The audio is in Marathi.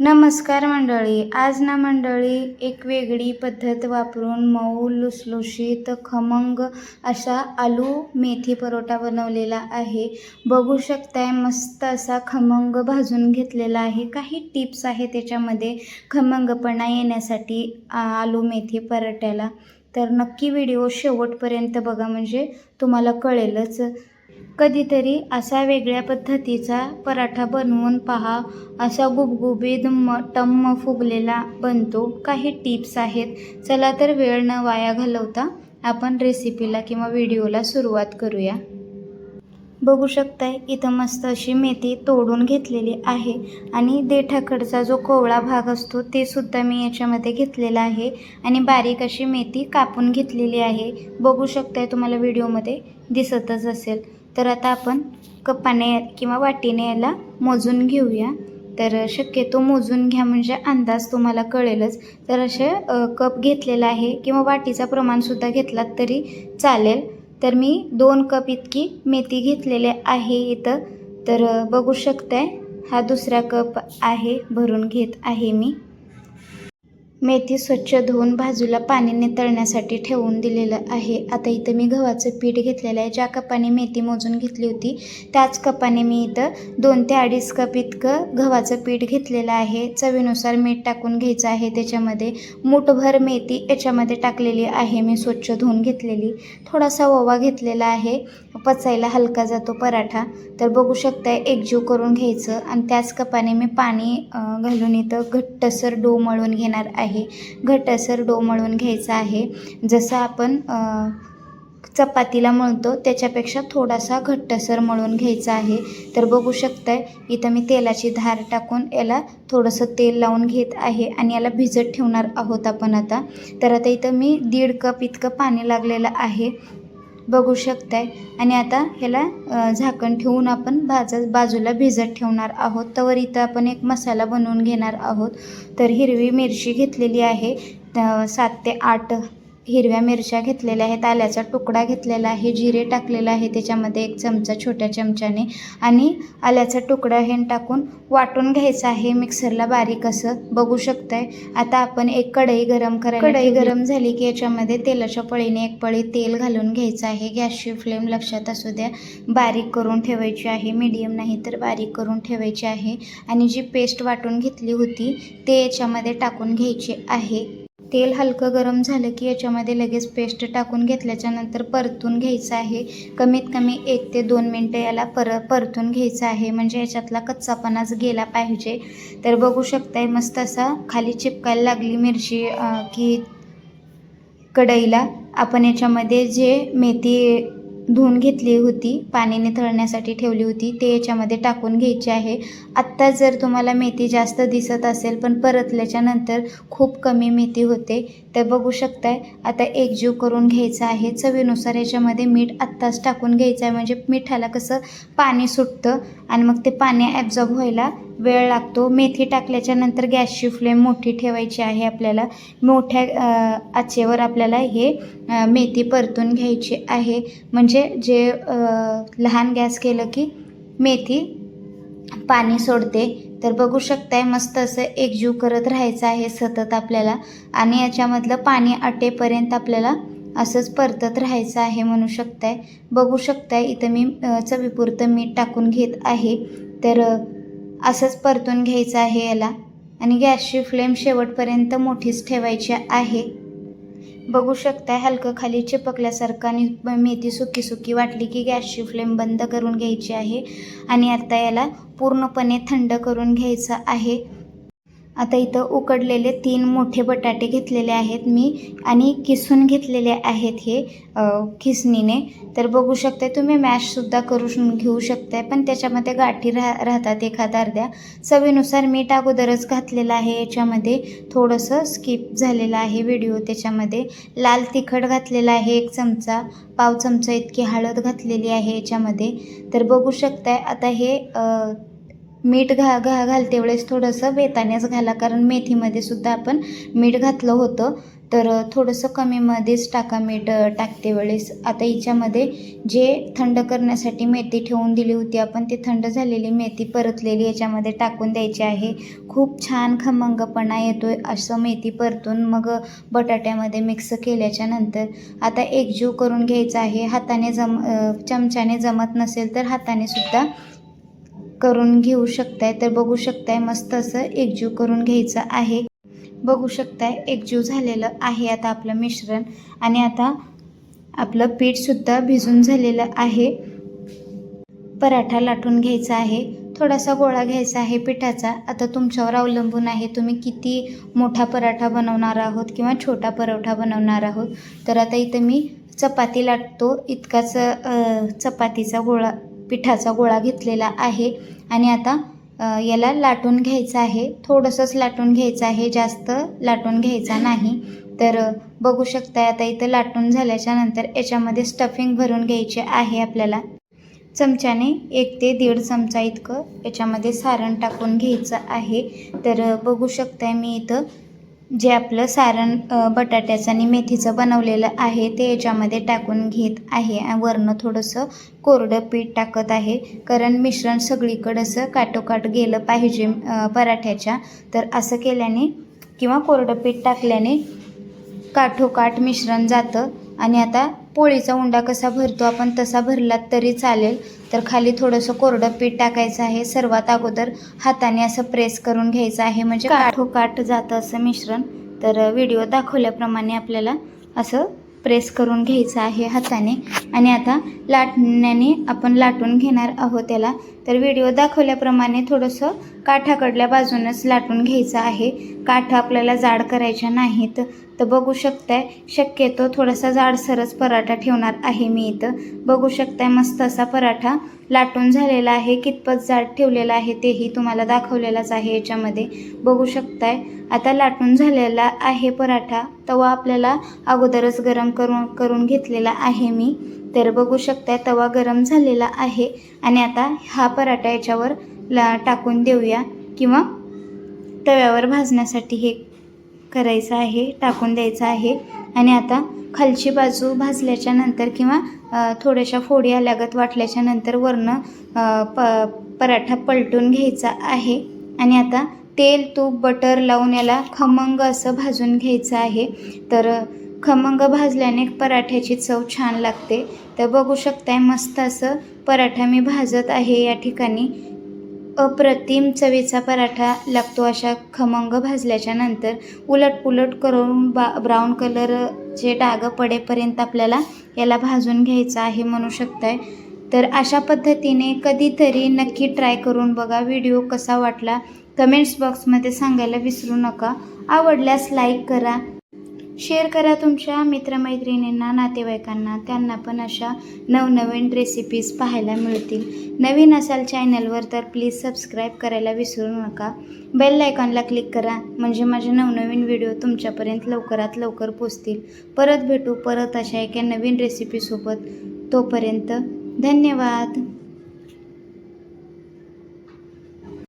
नमस्कार मंडळी. आज ना मंडळी एक वेगळी पद्धत वापरून मऊ लुसलुशीत खमंग असा आलू मेथी परोटा बनवलेला आहे. बघू शकताय मस्त असा खमंग भाजून घेतलेला आहे. काही टिप्स आहे त्याच्यामध्ये खमंगपणा येण्यासाठी आलू मेथी परोट्याला तर नक्की व्हिडिओ शेवटपर्यंत बघा म्हणजे तुम्हाला कळेलच. कधीतरी असा वेगळ्या पद्धतीचा पराठा बनवून पहा. असा गुबगुबीत म टम्म फुगलेला बनतो. काही टिप्स आहेत. चला तर वेळ न वाया घालवता आपण रेसिपीला किंवा व्हिडिओला सुरुवात करूया. बघू शकताय इथं मस्त अशी मेथी तोडून घेतलेली आहे आणि देठाकडचा जो कोवळा भाग असतो ते सुद्धा मी याच्यामध्ये घेतलेला आहे आणि बारीक अशी मेथी कापून घेतलेली आहे. बघू शकताय तुम्हाला व्हिडिओमध्ये दिसतच असेल. तर आता आपण कपाने किंवा वाटीने याला मोजून घेऊया. तर शक्यतो मोजून घ्या म्हणजे अंदाज तुम्हाला कळेलच. तर असे कप घेतलेला आहे किंवा वाटीचा प्रमाणसुद्धा घेतलात तरी चालेल. तर मी दोन कप इतकी मेथी घेतलेले आहे इथं. तर बघू शकताय हा दुसरा कप आहे भरून घेत आहे मी. मेथी स्वच्छ धुवून बाजूला पाणीने तळण्यासाठी ठेवून दिलेलं आहे. आता इथं मी गव्हाचं पीठ घेतलेलं आहे. ज्या कपाने मेथी मोजून घेतली होती त्याच कपाने मी इथं दोन ते अडीच कप इतकं गव्हाचं पीठ घेतलेलं आहे. चवीनुसार मीठ टाकून घ्यायचं आहे. त्याच्यामध्ये मूठभर मेथी याच्यामध्ये टाकलेली आहे. मी स्वच्छ धुवून घेतलेली. थोडासा ओवा घेतलेला आहे. पचायला हलका जातो पराठा. तर बघू शकता एकजीव करून घ्यायचं. आणि त्याच कपाने मी पाणी घालून इथं घट्टसर डो मळून घेणार आहे. घटसर डो मळून घ्यायचा आहे. जसं आपण चपातीला मळतो त्याच्यापेक्षा थोडासा घट्टसर मळून घ्यायचा आहे. तर बघू शकताय इथं मी तेलाची धार टाकून याला थोडंसं तेल लावून घेत आहे आणि याला भिजत ठेवणार आहोत आपण आता. तर आता इथं मी दीड कप इतकं पाणी लागलेलं आहे. बघू शकताय. आणि आता ह्याला झाकण ठेवून आपण भाज बाजूला भिजत ठेवणार आहोत. तर इथं आपण एक मसाला बनवून घेणार आहोत. तर हिरवी मिरची घेतलेली आहे. सात ते आठ हिरव्या मिरच्या घेतलेल्या आहेत आल्याचा तुकडा घेतलेला आहे जिरे टाकलेलं आहे त्याच्यामध्ये एक चमचा छोट्या चमच्याने. आणि आल्याचा तुकडा हे टाकून वाटून घ्यायचं आहे मिक्सरला बारीक असं. बघू शकताय. आता आपण एक कढई गरम करायला कढई गरम झाली की याच्यामध्ये तेलाच्या पळीने एक पळी तेल घालून घ्यायचं आहे. गॅसची फ्लेम लक्षात असू द्या. बारीक करून ठेवायची आहे. मीडियम नाही तर बारीक करून ठेवायची आहे. आणि जी पेस्ट वाटून घेतली होती ते याच्यामध्ये टाकून घ्यायची आहे. तेल हलकं गरम झालं की याच्यामध्ये लगेच पेस्ट टाकून घेतल्याच्या नंतर परतून घ्यायचं आहे. कमीत कमी एक ते दोन मिनटं याला पर परतून घ्यायचं आहे. म्हणजे याच्यातला कच्चापणाच गेला पाहिजे. तर बघू शकताय मस्त असा खाली चिपकायला लागली मिरची की कढईला. आपण याच्यामध्ये जे मेथी धुवून घेतली होती पाण्याने तळण्यासाठी ठेवली होती ते याच्यामध्ये टाकून घ्यायची आहे. आत्ता जर तुम्हाला मेथी जास्त दिसत असेल पण परतल्याच्या नंतर खूप कमी मेथी होते तर बघू शकताय. आता एकजीव करून घ्यायचं आहे. चवीनुसार याच्यामध्ये मीठ आत्ताच टाकून घ्यायचं आहे. म्हणजे मिठाला कसं पाणी सुटतं आणि मग ते पाणी ॲब्झॉर्ब व्हायला वेळ लागतो. मेथी टाकल्याच्या नंतर गॅसची फ्लेम मोठी ठेवायची आहे आपल्याला. मोठ्या आचेवर आपल्याला हे मेथी परतून घ्यायची आहे. म्हणजे जे लहान गॅस केलं की मेथी पाणी सोडते. तर बघू शकताय मस्त असं एकजीव करत राहायचं आहे सतत आपल्याला. आणि याच्यामधलं पाणी आटेपर्यंत आपल्याला असंच परतत राहायचं आहे म्हणू शकताय. बघू शकताय इथं मी चवीपुरतं मीठ टाकून घेत आहे. तर असंच परतून घ्यायचं आहे याला. आणि गॅसची फ्लेम शेवटपर्यंत मोठीच ठेवायची आहे. बघू शकता हलकं खाली चिपकल्यासारखं आणि मेथी सुकी सुकी वाटली की गॅसची फ्लेम बंद करून घ्यायची आहे. आणि आता याला पूर्णपणे थंड करून घ्यायचं आहे. आता इथं उकडलेले तीन मोठे बटाटे घेतलेले आहेत मी आणि किसून घेतलेले आहेत हे खिसणीने तर बघू शकताय तुम्ही मॅशसुद्धा करून घेऊ शकताय पण त्याच्यामध्ये गाठी राह राहतात एखाद्या अर्ध्या. चवीनुसार मीठ अगोदरच घातलेलं आहे याच्यामध्ये थोडंसं स्किप झालेलं आहे व्हिडिओ त्याच्यामध्ये. लाल तिखट घातलेला आहे एक चमचा पाव चमचा इतकी हळद घातलेली आहे याच्यामध्ये. तर बघू शकताय आता हे मीठ घा घा घालते वेळेस थोडंसं बेतानेच घाला. कारण मेथीमध्ये सुद्धा आपण मीठ घातलं होतं. तर थोडंसं कमीमध्येच टाका मीठ टाकते वेळेस. आता हिच्यामध्ये जे थंड करण्यासाठी मेथी ठेवून दिली होती आपण ती थंड झालेली मेथी परतलेली याच्यामध्ये टाकून द्यायची आहे. खूप छान खमंगपणा येतोय असं मेथी परतून मग बटाट्यामध्ये मिक्स केल्याच्यानंतर. आता एकजीव करून घ्यायचा आहे. हाताने जम चमच्याने जमत नसेल तर हाताने सुद्धा करून घेऊ शकताय तर बघू शकताय मस्त असं एकजीव करून घ्यायचं आहे. बघू शकताय एकजीव झालेलं आहे आता आपलं मिश्रण आणि आता आपलं पीठसुद्धा भिजून झालेलं आहे. पराठा लाटून घ्यायचा आहे. थोडासा गोळा घ्यायचा आहे पिठाचा. आता तुमच्यावर अवलंबून आहे तुम्ही किती मोठा पराठा बनवणार आहोत किंवा छोटा परोठा बनवणार आहोत. तर आता इथं मी चपाती लाटतो. इतकाच चपातीचा गोळा पिठाचा गोळा घेतलेला आहे. आणि आता याला लाटून घ्यायचं आहे. थोडंसंच लाटून घ्यायचं आहे. जास्त लाटून घ्यायचा नाही. तर बघू शकताय आता इथं लाटून झाल्याच्यानंतर याच्यामध्ये स्टफिंग भरून घ्यायचे आहे आपल्याला. चमच्याने एक ते दीड चमचा इतकं याच्यामध्ये सारण टाकून घ्यायचं आहे. तर बघू शकताय मी इथं. जे आपलं सारण बटाट्याचं आणि मेथीचं बनवलेलं आहे ते याच्यामध्ये टाकून घेत आहे. आणि वरनं थोडंसं कोरडं पीठ टाकत आहे. कारण मिश्रण सगळीकडं असं काटोकाट गेलं पाहिजे पराठ्याच्या. तर असं केल्याने किंवा कोरडं पीठ टाकल्याने काठोकाठ मिश्रण जातं. आणि आता पोळीचा उंडा कसा भरतो आपण तसा भरलात तरी चालेल. तर खाली थोडंसं कोरडं पीठ टाकायचं आहे. सर्वात अगोदर हाताने असं प्रेस करून घ्यायचं आहे. म्हणजे काठोकाठ जातं असं मिश्रण. तर व्हिडिओ दाखवल्याप्रमाणे आपल्याला असं प्रेस करून घ्यायचं आहे हाताने. आणि आता लाटण्याने आपण लाटून घेणार आहोत त्याला. तर व्हिडिओ दाखवल्याप्रमाणे थोडंसं काठाकडल्या बाजूनच लाटून घ्यायचं आहे. काठ आपल्याला जाड करायच्या नाहीत. तर बघू शकताय शक्यतो थोडासा जाडसरच पराठा ठेवणार आहे मी इथं. बघू शकताय मस्त असा पराठा लाटून झालेला आहे. कितपत जाड ठेवलेला आहे तेही तुम्हाला दाखवलेलाच आहे याच्यामध्ये. बघू शकताय आता लाटून झालेला आहे पराठा. तवा आपल्याला अगोदरच गरम करून करून घेतलेला आहे मी. तर बघू शकताय तवा गरम झालेला आहे. आणि आता हा पराठा याच्यावर ला टाकून देऊया किंवा तव्यावर भाजण्यासाठी हे करायचं आहे टाकून द्यायचं आहे. आणि आता खालची बाजू भाजल्याच्या नंतर किंवा थोड्याशा फोडी आल्यागत वाटल्याच्या नंतर वरनं प पराठा पलटून घ्यायचा आहे. आणि आता तेल तूप बटर लावून याला खमंग असं भाजून घ्यायचं आहे. तर खमंग भाजल्याने पराठ्याची चव छान लागते. तर बघू शकताय मस्त असं पराठा मी भाजत आहे या ठिकाणी. अप्रतिम चवीचा पराठा लागतो अशा खमंग भाजल्याच्या नंतर उलटपुलट करून बा ब्राऊन कलरचे डाग पडेपर्यंत आपल्याला याला भाजून घ्यायचं आहे म्हणू शकताय. तर अशा पद्धतीने कधीतरी नक्की ट्राय करून बघा. व्हिडिओ कसा वाटला? कमेंट्स बॉक्समध्ये सांगायला विसरू नका. आवडल्यास लाईक करा. शेअर करा तुमच्या मित्रमैत्रिणींना नातेवाईकांना. त्यांना पण अशा नवनवीन रेसिपीज पाहायला मिळतील. नवीन असाल चॅनलवर तर प्लीज सबस्क्राईब करायला विसरू नका. बेल आयकॉनला क्लिक करा. म्हणजे माझे नवनवीन व्हिडिओ तुमच्यापर्यंत लवकरात लवकर पोचतील. परत भेटू परत अशा एका नवीन रेसिपीसोबत तोपर्यंत धन्यवाद.